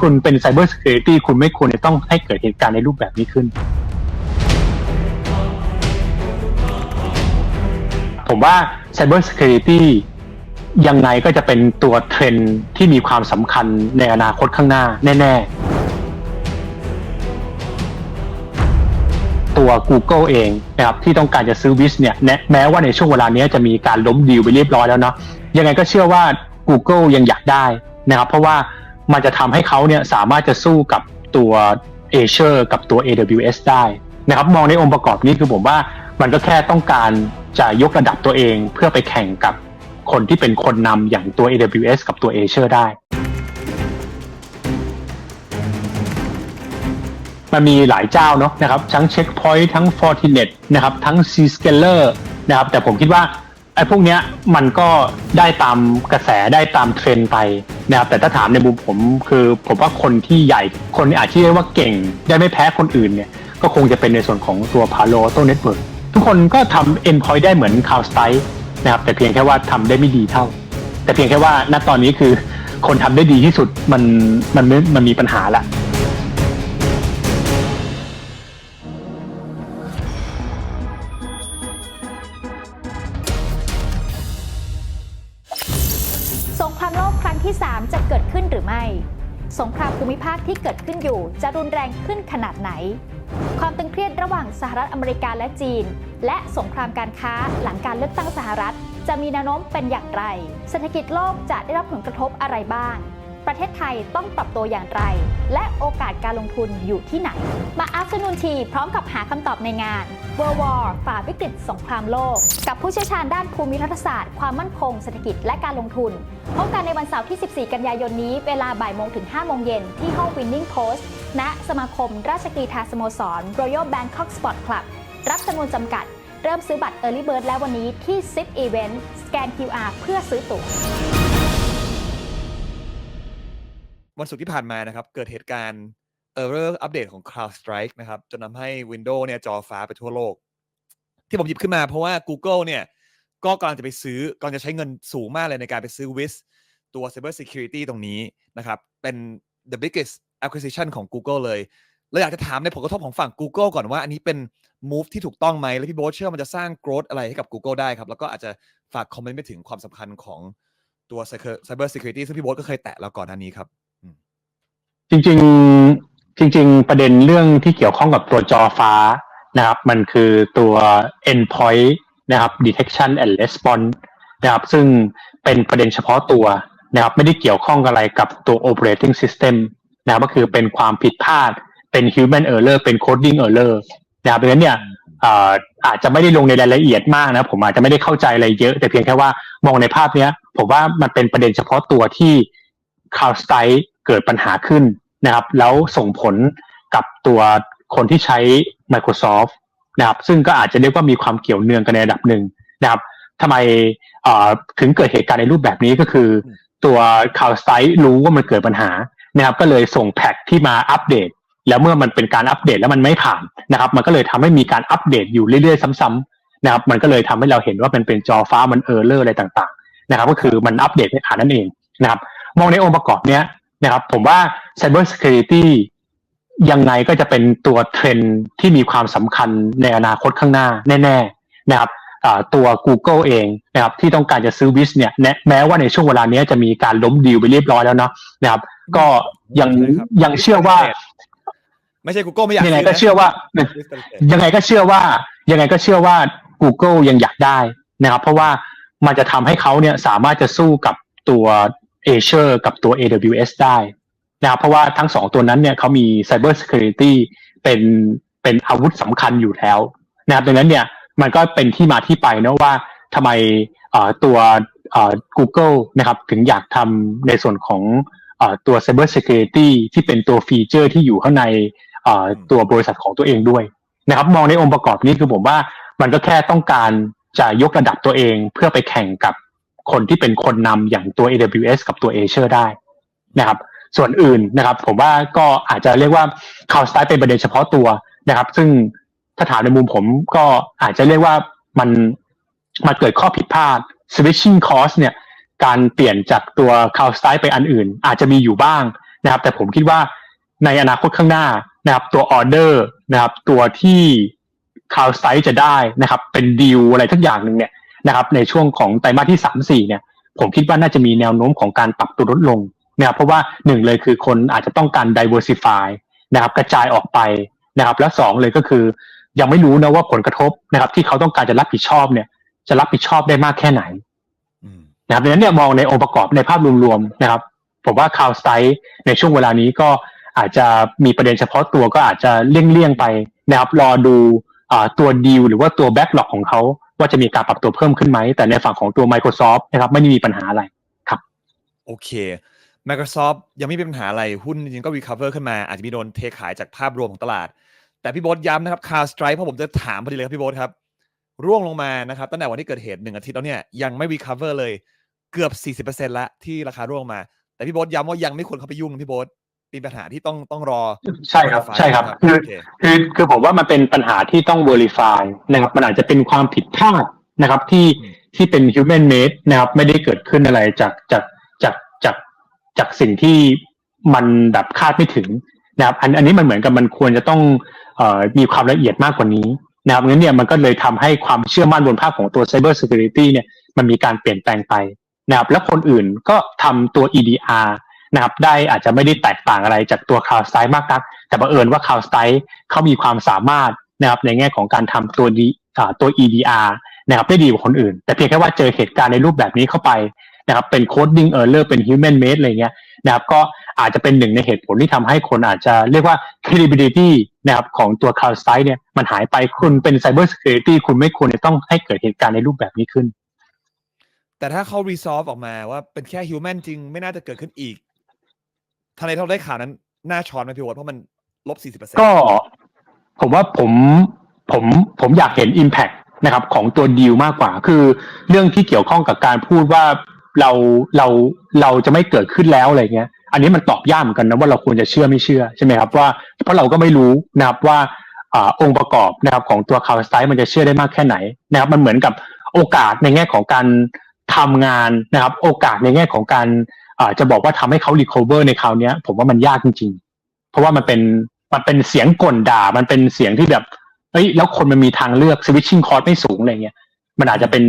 คุณเป็น Cyber Security คุณไม่ควรจะต้องให้เกิดเหตุการณ์ในรูปแบบนี้ขึ้น ผมว่า Cyber Security ยังไงก็จะเป็นตัวเทรนที่มีความสำคัญในอนาคตข้างหน้าแน่ ๆ ตัว Google เองนะครับที่ต้องการจะซื้อวิสเนี่ยแม้แม้ว่าในช่วงเวลานี้จะมีการล้มดีลไปเรียบร้อยแล้วเนาะยังไงก็เชื่อว่า Google ยังอยากได้นะครับเพราะว่า มันจะทำให้เขาเนี่ยสามารถจะสู้กับตัว Azure กับตัว AWS ได้นะครับมองในองค์ประกอบนี้คือผมว่ามันก็แค่ต้องการจะยกระดับตัวเองเพื่อไปแข่งกับคนที่เป็นคนนำอย่างตัว AWS กับตัว Azure ได้ มันมีหลายเจ้าเนาะนะครับทั้ง Checkpoint ทั้ง Fortinet นะครับทั้ง Zscaler นะครับแต่ผมคิดว่า ไอ้พวกเนี้ยมันก็ได้ตามกระแสได้ตามเทรนด์ไปนะครับแต่ถ้าถามในมุมผมคือผมว่าคนที่ใหญ่คนที่อาจจะเรียกว่าเก่ง ได้ไม่แพ้คนอื่นเนี่ยก็คงจะเป็นในส่วนของตัว Palo Alto Network ทุกคนก็ทำ endpoint ได้เหมือน CrowdStrike นะครับแต่เพียงแค่ว่าทำได้ไม่ดีเท่า แต่เพียงแค่ว่าณตอนนี้คือคนทำได้ดีที่สุดมันมันมันมีปัญหาละ ที่ 3 จะเกิดขึ้นหรือไม่ สงครามภูมิภาคที่เกิดขึ้นอยู่ จะรุนแรงขึ้นขนาดไหน ความตึงเครียดระหว่างสหรัฐอเมริกาและจีน และสงครามการค้าหลังการเลือกตั้งสหรัฐ จะมีแนวโน้มเป็นอย่างไร เศรษฐกิจโลกจะได้รับผลกระทบอะไรบ้าง ประเทศไทยต้องปรับตัวอย่างไร และโอกาสการลงทุนอยู่ที่ไหน มาอัพ n นูนทีพร้อมกับหาคำตอบในงาน World War ฝ่าวิกฤตสงครามโลก กับผู้เชี่ยวชาญด้านภูมิรัฐศาสตร์ ความมั่นคงเศรษฐกิจและการลงทุน พบกันในวันเสาร์ที่ 14 กันยายนนี้ เวลาบ่ายโมงถึง 5 โมงเย็นที่ห้อง Winning Post ณ สมาคม ราชกรีฑาสโมสร Royal Bangkok Sport Club รับจำนวนจำกัด เริ่มซื้อบัตร Early Bird แล้ววันนี้ที่ Zip Event สแกน QR เพื่อซื้อตั๋ว วันศุกร์ที่ผ่านมานะครับ เกิดเหตุการณ์ error อัปเดตของ CrowdStrike นะครับ จนทำให้ Windows เนี่ยจอฟ้าไปทั่วโลก ที่ผมหยิบขึ้นมาเพราะว่า Google เนี่ย ก็กำลังจะไปซื้อกำลังจะใช้เงินสูงมากเลยในการไปซื้อ Wiz ตัว Cyber Security ตรงนี้นะครับ เป็น the biggest acquisition ของ Google เลยเราอยากจะถามในผลกระทบของฝั่ง Google ก่อนว่าอันนี้เป็น move ที่ถูกต้องไหม และพี่โบ๊ทเชื่อมันจะสร้าง growth อะไรให้กับ Google ได้ครับ แล้วก็อาจจะฝากคอมเมนต์ไปถึงความสำคัญของตัว Cyber Security ซึ่งพี่โบ๊ทก็เคยแตะแล้วก่อนหน้านี้ครับ จริงๆจริง ๆ ประเด็นเรื่องที่เกี่ยวข้องกับตัวจอฟ้านะครับ มันคือตัว endpoint นะครับ detection and response นะครับ ซึ่งเป็นประเด็นเฉพาะตัวนะครับ ไม่ได้เกี่ยวข้องอะไรกับตัว operating system นะครับก็คือเป็นความผิดพลาดเป็น human error เป็น coding error นะครับดังนั้นเนี่ยอาจจะไม่ได้ลงในรายละเอียดมากนะผมอาจจะไม่ได้เข้าใจอะไรเยอะ แต่เพียงแค่ว่ามองในภาพเนี้ย ผมว่ามันเป็นประเด็นเฉพาะตัวที่ CrowdStrike เกิดปัญหาขึ้นนะครับ แล้วส่งผลกับตัวคนที่ใช้ Microsoft นะครับ ซึ่งก็อาจจะเรียกว่ามีความเกี่ยวเนื่องกันในระดับหนึ่งนะครับทำไมถึงเกิดเหตุการณ์ในรูปแบบนี้ก็คือ ตัว CrowdStrike รู้ว่ามันเกิดปัญหานะครับ ก็เลยส่งแพ็กที่มาอัปเดต แล้วเมื่อมันเป็นการอัปเดตแล้วมันไม่ผ่านนะครับ มันก็เลยทำให้มีการอัปเดตอยู่เรื่อยๆ ซ้ำๆนะครับ มันก็เลยทำให้เราเห็นว่ามันเป็นจอฟ้ามันเออร์เลอร์อะไรต่างๆ นะครับ ก็คือมันอัปเดตไม่ผ่านนั่นเองนะครับ มองในองค์ประกอบเนี้ย นะครับผมว่า Cyber Security ยังไงก็จะเป็นตัวเทรนด์ที่มีความสำคัญในอนาคตข้างหน้าแน่ ๆ นะครับอ่าตัว Google เองนะครับที่ต้องการจะซื้อวิสเนี่ยแม้แม้ว่าในช่วงเวลานี้จะมีการล้มดีลไปเรียบร้อยแล้วเนาะนะครับ ก็ยังใช่ครับยังเชื่อว่า ไม่ใช่ Google ไม่อยากยังไงซื้ก็เชื่อว่า Wiz Palisades ยังไงก็เชื่อว่า ยังไงก็เชื่อว่า Google ยังอยากได้นะครับ เพราะว่ามันจะทำให้เขาเนี่ยสามารถจะสู้กับตัว Azure กับตัว AWS ได้นะครับเพราะว่าทั้งสองตัวนั้นเนี่ยเขามี Cyber Security เป็นเป็นอาวุธสำคัญอยู่แล้วนะครับดังนั้นเนี่ยมันก็เป็นที่มาที่ไปนะว่าทำไมตัว Google นะครับถึงอยากทำในส่วนของอตัว Cyber Security ที่เป็นตัวฟีเจอร์ที่อยู่ข้างในตัวบริษัทของตัวเองด้วยนะครับมองในองค์ประกอบนี้คือผมว่ามันก็แค่ต้องการจะยกระดับตัวเองเพื่อไปแข่งกับ คนที่เป็นคนนำอย่างตัว AWS กับตัว Azure ได้นะครับ ส่วนอื่นนะครับ ผมว่าก็อาจจะเรียกว่า Cloud Style เป็นประเด็นเฉพาะตัวนะครับ ซึ่งถ้าถามในมุมผมก็อาจจะเรียกว่ามันมันเกิดข้อผิดพลาด switching cost เนี่ย การเปลี่ยนจากตัว Cloud Style ไปอันอื่น อาจจะมีอยู่บ้างนะครับ แต่ผมคิดว่าในอนาคตข้างหน้านะครับ ตัวออเดอร์นะครับ ตัวที่คาวไซต์จะได้นะครับ เป็นดีลอะไรทุกอย่างหนึ่งเนี่ย นะครับในช่วงของไตรมาสที่สามสี่เนี่ย ผมคิดว่าน่าจะมีแนวโน้มของการปรับตัวลดลงนะครับเพราะว่าหนึ่งเลยคือคนอาจจะต้องการ diversify นะครับกระจายออกไปนะครับและสองเลยก็คือ ยังไม่รู้นะว่าผลกระทบนะครับ ที่เขาต้องการจะรับผิดชอบเนี่ย จะรับผิดชอบได้มากแค่ไหนนะครับดังนั้นเนี่ยมองในองค์ประกอบในภาพรวมๆนะครับ ผมว่าคาวไซต์ในช่วงเวลานี้ก็อาจจะมีประเด็นเฉพาะตัวก็อาจจะเลี่ยงๆไปนะครับรอดูอ่าตัวดีลหรือว่าตัวแบ็กหลอกของเขา ว่าจะมีการปรับตัวเพิ่มขึ้นไหม แต่ในฝั่งของตัว Microsoft นะครับไม่ได้มีปัญหาอะไรครับ โอเค Microsoft ยังไม่มีปัญหาอะไรหุ้นจริงก็ recover ขึ้นมาอาจจะมีโดนเทขายจากภาพรวมของตลาด แต่พี่โบ๊ทย้ำนะครับ Car Strike เพราะผมจะถามพอดีเลยครับพี่โบ๊ทครับ ร่วงลงมานะครับตั้งแต่วันที่เกิดเหตุหนึ่งอาทิตย์แล้วเนี่ยยังไม่ recover เลยเกือบ 40%ละที่ราคาร่วงมา แต่พี่โบ๊ทย้ำว่ายังไม่ควรเข้าไปยุ่งนะพี่โบ๊ท มีปัญหาที่ต้องต้องรอใช่ครับ verify ใช่ครับนะคือ โอเคคือคือผมว่ามันเป็นปัญหาที่ต้อง verify นะครับ มันอาจจะเป็นความผิดพลาดนะครับที่อืมที่เป็น human made นะครับ ไม่ได้เกิดขึ้นอะไรจากจากจากจากจากสิ่งที่มันแบบคาดไม่ถึงนะครับอันอันนี้มันเหมือนกับมันควรจะต้องเอ่อมีความละเอียดมากกว่านี้นะครับงั้นเนี่ยมันก็เลยทำให้ความเชื่อมั่นบนภาพของตัว cyber security เนี่ยมันมีการเปลี่ยนแปลงไปนะครับแล้วคนอื่นก็ทำตัว EDR นะครับได้อาจจะไม่ได้แตกต่างอะไรจากตัว CrowdStrike มากนัก แต่บังเอิญว่า CrowdStrike เขามีความสามารถนะครับในแง่ของการทำตัวดีตัว EDR นะครับได้ดีกว่าคนอื่น แต่เพียงแค่ว่าเจอเหตุการณ์ในรูปแบบนี้เข้าไปนะครับเป็น coding error เป็น human made อะไรเงี้ยนะครับก็อาจจะเป็นหนึ่งในเหตุผลที่ทำให้คนอาจจะเรียกว่า credibility นะครับของตัว CrowdStrike เนี่ยมันหายไปคุณเป็น cyber security คุณไม่ควรจะต้องให้เกิดเหตุการณ์ในรูปแบบนี้ขึ้น แต่ถ้าเขา resolve ออกมาว่าเป็นแค่ human จริงไม่น่าจะเกิดขึ้นอีก ทนายเราได้ข่าวนั้นน่าช้อนไหมพี่โบ๊ทเพราะมันลบ40%ก็ ผมว่าผมผมผมอยากเห็น Impact นะครับ ของตัวดีลมากกว่า คือเรื่องที่เกี่ยวข้องกับการพูดว่าเราเราเราจะไม่เกิดขึ้นแล้วอะไรเงี้ย อันนี้มันตอบยากเหมือนกันนะว่าเราควรจะเชื่อไม่เชื่อใช่ไหมครับว่าเพราะเราก็ไม่รู้นะครับว่าอองค์ประกอบนะครับของตัวคาวสไตมันจะเชื่อได้มากแค่ไหนนะครับ มันเหมือนกับโอกาสในแง่ของการทำงานนะครับ โอกาสในแง่ของการ จะบอกว่าทำให้เขา recover ในคราวนี้ยผมว่ามันยากจริงๆ เพราะว่ามันเป็นมันเป็นเสียงก่นด่า มันเป็นเสียงที่แบบเอ้ยแล้วคนมันมีทางเลือก switching cost ไม่สูงอะไรเงี้ยมันอาจจะเป็น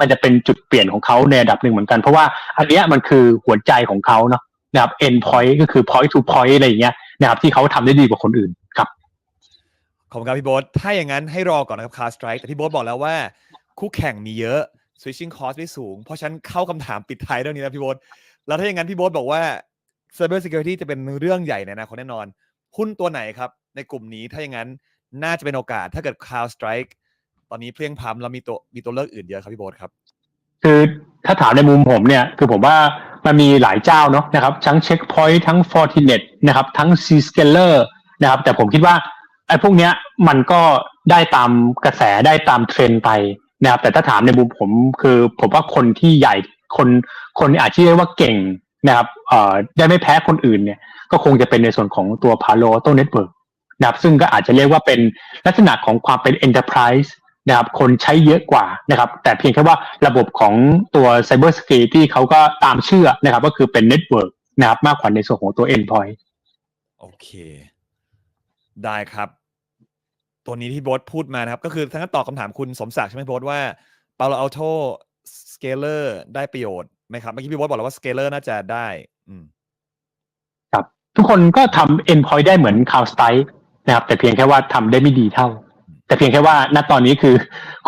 มันจะเป็นจุดเปลี่ยนของเขาในระดับหนึ่งเหมือนกัน เพราะว่าอันเนี้ยมันคือหัวใจของเขาเนาะนะครับ end point ก็คือ point to point อะไรอย่างเงี้ยนะครับที่เขาทำได้ดีกว่าคนอื่นครับขอบคุณครับพี่โบ๊ทถ้าอย่างนั้นให้รอก่อนนะครับ Car Strike แต่พี่โบ๊ทบอกแล้วว่า คู่แข่งมีเยอะ switching cost ไม่สูง เพราะฉะนั้นเข้าคำถามปิดท้ายเรื่องนี้นะพี่โบ๊ท แล้วถ้าอย่างนั้นพี่โบ๊ทบอกว่า cyber security จะเป็นเรื่องใหญ่ในอนาคตแน่นอน หุ้นตัวไหนครับ ในกลุ่มนี้ถ้าอย่างนั้นน่าจะเป็นโอกาสถ้าเกิด Car Strike ตอนนี้เพลียงพล้ำแล้วมีตัวมีตัวเลือกอื่นเยอะครับพี่โบ๊ทครับ คือถ้าถามในมุมผมเนี่ย คือผมว่ามันมีหลายเจ้าเนาะนะครับ ทั้ง Checkpoint ทั้ง Fortinet นะครับ ทั้ง c s c a l e r นะครับ แต่ผมคิดว่าไอ้พวกเนี้ยมันก็ได้ตามกระแสได้ตามเทรนไปนะครับแต่ถ้าถามในมุมผมคือผมว่าคนที่ใหญ่ คนคนอาจจะเรียกว่าเก่งนะครับได้ไม่แพ้คนอื่นเนี่ยก็คงจะเป็นในส่วนของตัว Palo Alto Network นะครับซึ่งก็อาจจะเรียกว่าเป็นลักษณะของความเป็น enterprise นะครับคนใช้เยอะกว่านะครับ แต่เพียงแค่ว่าระบบของตัว Cyber Security เขาก็ตามเชื่อนะครับ ก็คือเป็น Network นะครับมากกว่าในส่วนของตัว Endpoint โอเค ได้ครับ ตัวนี้ที่บ๊ทพูดมานะครับ ก็คือทั้งนั้นตอบคำถามคุณสมศักดิ์ใช่ไหมบ๊ทว่า Palo Alto Scaler ได้ประโยชน์ไหมครับ เมื่อกี้พี่โบ๊ทบอกแล้วว่า Scaler น่าจะได้ อืมครับ ทุกคนก็ทำ Endpoint ได้เหมือน CrowdStrike นะครับ แต่เพียงแค่ว่าทำได้ไม่ดีเท่า แต่เพียงแค่ว่าณตอนนี้คือ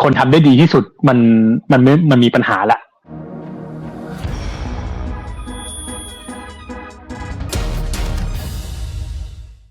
คนทำได้ดีที่สุดมันมันไม่มันมีปัญหาละ